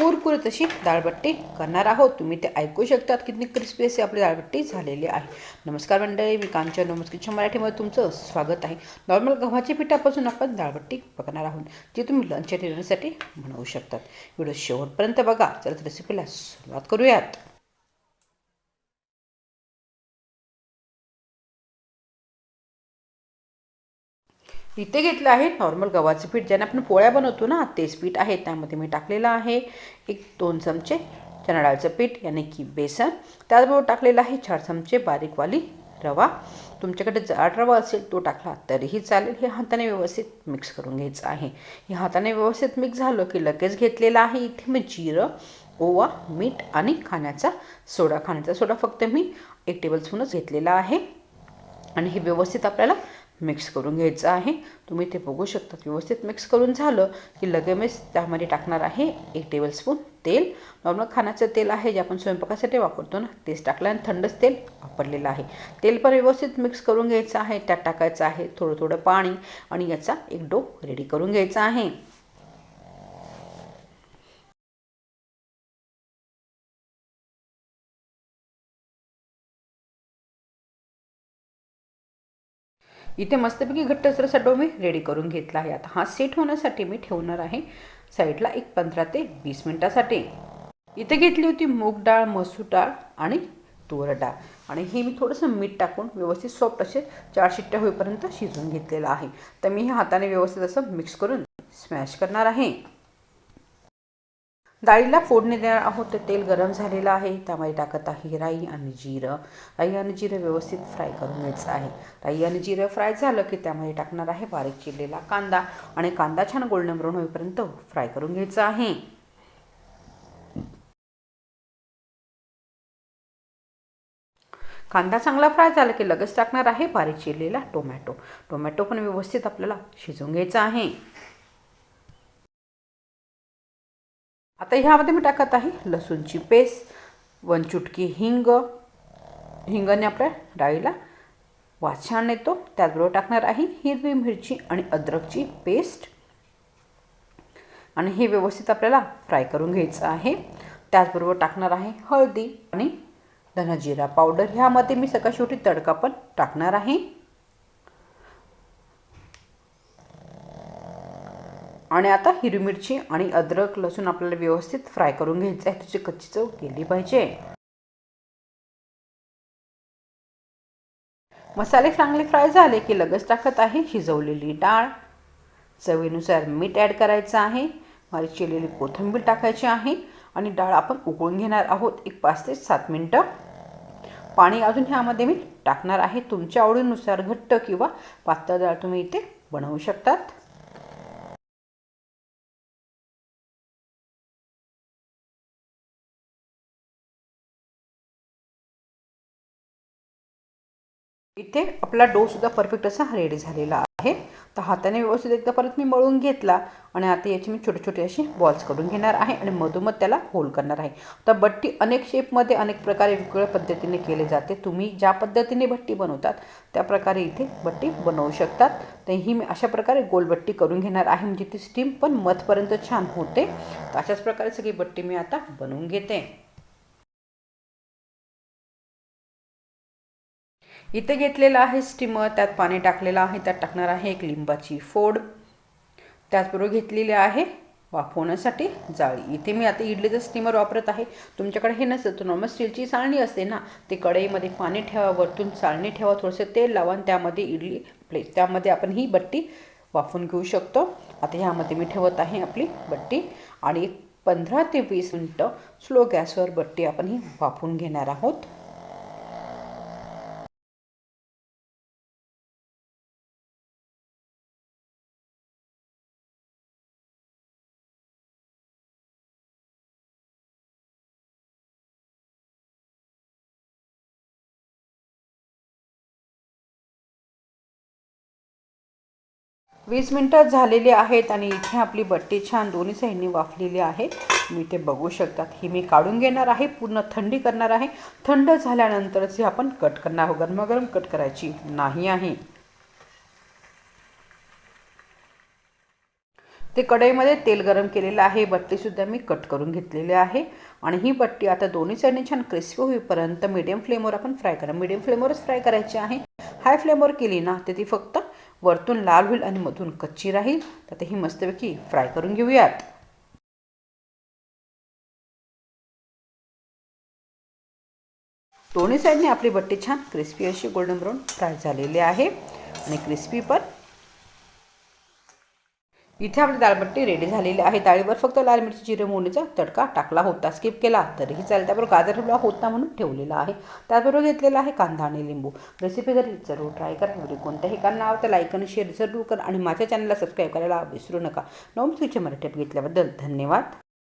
कुरकुरीत अशी डाळबट्टी करणार आहोत. तुम्ही ते ऐकू शकतात किती क्रिस्पी अशी आपली डाळबट्टी झालेली आहे. नमस्कार मंडळी मी कामच्या नमस्कारच्या मराठीमध्ये तुमचं स्वागत आहे. नॉर्मल गव्हाच्या पिठापासून आपण डाळबट्टी बघणार आहोत जी तुम्ही लंचच्या डिनरसाठी बनवू शकतात. व्हिडिओ शेवटपर्यंत बघा. चला रेसिपीला सुरुवात करूयात. इथे घेतलं आहे नॉर्मल गव्हाचं पीठ ज्याने आपण पोळ्या बनवतो ना तेच पीठ आहे. त्यामध्ये मी टाकलेलं आहे एक दोन चमचे चणा डाळचं पीठ याने की बेसन. त्याचबरोबर टाकलेलं आहे चार चमचे बारीकवाली रवा. तुमच्याकडे जाड रवा असेल तो टाकला तरीही चालेल. हे हाताने व्यवस्थित मिक्स करून घ्यायचं आहे. हे हाताने व्यवस्थित मिक्स झालं की लगेच घेतलेलं आहे इथे मी जिरं ओवा मीठ आणि खाण्याचा सोडा. खाण्याचा सोडा फक्त मी एक टेबलस्पूनच घेतलेला आहे. आणि हे व्यवस्थित आपल्याला मिक्स करून घ्यायचं आहे. तुम्ही ते बघू शकता व्यवस्थित मिक्स करून झालं की लगेच त्यामध्ये टाकणार आहे एक टेबलस्पून तेल. नॉर्मल खाण्याचं तेल आहे जे आपण स्वयंपाकासाठी वापरतो ना तेच टाकलं आणि थंडच तेल वापरलेलं आहे. तेल पण व्यवस्थित मिक्स करून घ्यायचं आहे त्यात टाकायचं आहे थोडं थोडं पाणी आणि याचा एक डो रेडी करून घ्यायचा आहे. इथे मस्तपैकी घट्टसर असा डो मी रेडी करून घेतला आहे. आता हा सेट होण्यासाठी मी ठेवणार आहे साईडला एक पंधरा ते वीस मिनटासाठी. इथे घेतली होती मूग डाळ मसूर डाळ आणि तुवर डाळ. आणि हे मी थोडंसं मीठ टाकून व्यवस्थित सॉफ्ट असे चार शिट्ट्या होईपर्यंत शिजवून घेतलेलं आहे. तर मी हे हाताने व्यवस्थित असं मिक्स करून स्मॅश करणार आहे. डाळीला फोडणी देणार आहोत तेल गरम झालेलं आहे. त्यामध्ये टाकत आहे राई आणि जिरं. राई आणि जिरं व्यवस्थित फ्राय करून घ्यायचं आहे. राई आणि जिरं फ्राय झालं की त्यामध्ये टाकणार आहे बारीक चिरलेला कांदा. आणि कांदा छान गोल्डन ब्राऊन होईपर्यंत फ्राय करून घ्यायचा आहे. कांदा चांगला फ्राय झाला की लगेच टाकणार आहे बारीक चिरलेला टोमॅटो. टोमॅटो पण व्यवस्थित आपल्याला शिजवून घ्यायचा आहे. आता ह्यामध्ये मी टाकत आहे लसूणची पेस्ट वन चुटकी हिंग. हिंगाने आपल्या डाळीला वास छान येतो. त्याचबरोबर टाकणार आहे हिरवी मिरची आणि अद्रकची पेस्ट. आणि हे व्यवस्थित आपल्याला फ्राय करून घ्यायचं आहे. त्याचबरोबर टाकणार आहे हळदी आणि धनाजिरा पावडर. ह्यामध्ये मी सकाळ शेवटी तडका पण टाकणार आहे. आणि आता हिरवी मिरची आणि अद्रक लसूण आपल्याला व्यवस्थित फ्राय करून घ्यायचं आहे. त्याची कच्ची चव केली पाहिजे. मसाले चांगले फ्राय झाले की लगेच टाकत आहे शिजवलेली डाळ. चवीनुसार मीठ ॲड करायचं आहे. बारीक चिरलेली कोथिंबीर टाकायची आहे आणि डाळ आपण उकळून घेणार आहोत एक पाच ते सात मिनटं. पाणी अजून ह्यामध्ये मी टाकणार आहे. तुमच्या आवडीनुसार घट्ट किंवा पातळ डाळ तुम्ही इथे बनवू शकतात. इथे आपला डोसुद्धा परफेक्ट असा रेडी झालेला आहे. तर हाताने व्यवस्थित एकदा परत मी मळून घेतला आणि आता याची मी छोटे छोटे असे बॉल्स करून घेणार आहे आणि मधोमध त्याला होल करणार आहे. तर बट्टी अनेक शेपमध्ये अनेक प्रकारे वेगवेगळ्या पद्धतीने केले जाते. तुम्ही ज्या पद्धतीने भट्टी बनवतात त्या प्रकारे इथे बट्टी बनवू शकतात. तर ही मी अशा प्रकारे गोलबट्टी करून घेणार आहे. म्हणजे ती स्टीम पण मधपर्यंत छान होते. तर अशाच प्रकारे सगळी बट्टी मी आता बनवून घेते. इथे घेतलेलं आहे स्टीमर त्यात पाणी टाकलेलं आहे त्यात टाकणार आहे एक लिंबाची फोड. त्याचबरोबर घेतलेली आहे वाफवण्यासाठी जाळी. इथे मी आता इडलीचं स्टीमर वापरत आहे. तुमच्याकडे हे नसतं तर नॉर्मल स्टीलची चाळणी असते ना ते कढईमध्ये पाणी ठेवा वरतून चाळणी ठेवा थोडंसं तेल लावा आणि त्यामध्ये इडली प्लेट त्यामध्ये आपण ही बट्टी वाफून घेऊ शकतो. आता ह्यामध्ये मी ठेवत आहे आपली बट्टी आणि पंधरा ते वीस मिनटं स्लो गॅसवर बट्टी आपण ही वाफून घेणार आहोत. वीस मिनटात झालेली आहेत आणि इथे आपली बट्टी छान दोन्ही साईडनी वाफलेली आहे. मी ते बघू शकतात. ही मी काढून घेणार आहे. पूर्ण थंडी करणार आहे. थंड झाल्यानंतरच हे आपण कट करणार आहोत. गरमागरम कट करायची नाही आहे. ते कढईमध्ये तेल गरम केलेलं आहे. बट्टीसुद्धा मी कट करून घेतलेली आहे. आणि ही बट्टी आता दोन्ही साईडने छान क्रिस्पी होईपर्यंत मीडियम फ्लेमवर आपण फ्राय करा. मीडियम फ्लेमवरच फ्राय करायची आहे. हाय फ्लेमवर केली ना तर ती फक्त वरतून लाल होईल आणि मधून कच्ची राहील. तर ते ही मस्तपैकी फ्राय करून घेऊयात. दोन्ही साईडने आपली बट्टी छान क्रिस्पी अशी गोल्डन ब्राऊन फ्राय झालेली आहे. आणि क्रिस्पी पण इथे आपली दालबट्टी रेडी झालेली आहे. डाळीवर फक्त लाल मिरची जिरे मोहणीचा तडका टाकला होता. स्किप केला. तरीही चालेल. त्याबरोबर गाजर ठेवला होता म्हणून ठेवलेला आहे. त्याबरोबर घेतलेला आहे कांदा आणि लिंबू. रेसिपी घरी जरूर ट्राय करा. व्हिडिओ कोणत्याही कारण आवडतं लाईक आणि शेअर जरूर करा. आणि माझ्या चॅनलला सबस्क्राईब करायला विसरू नका. नवम स्विच मराठी घेतल्याबद्दल धन्यवाद.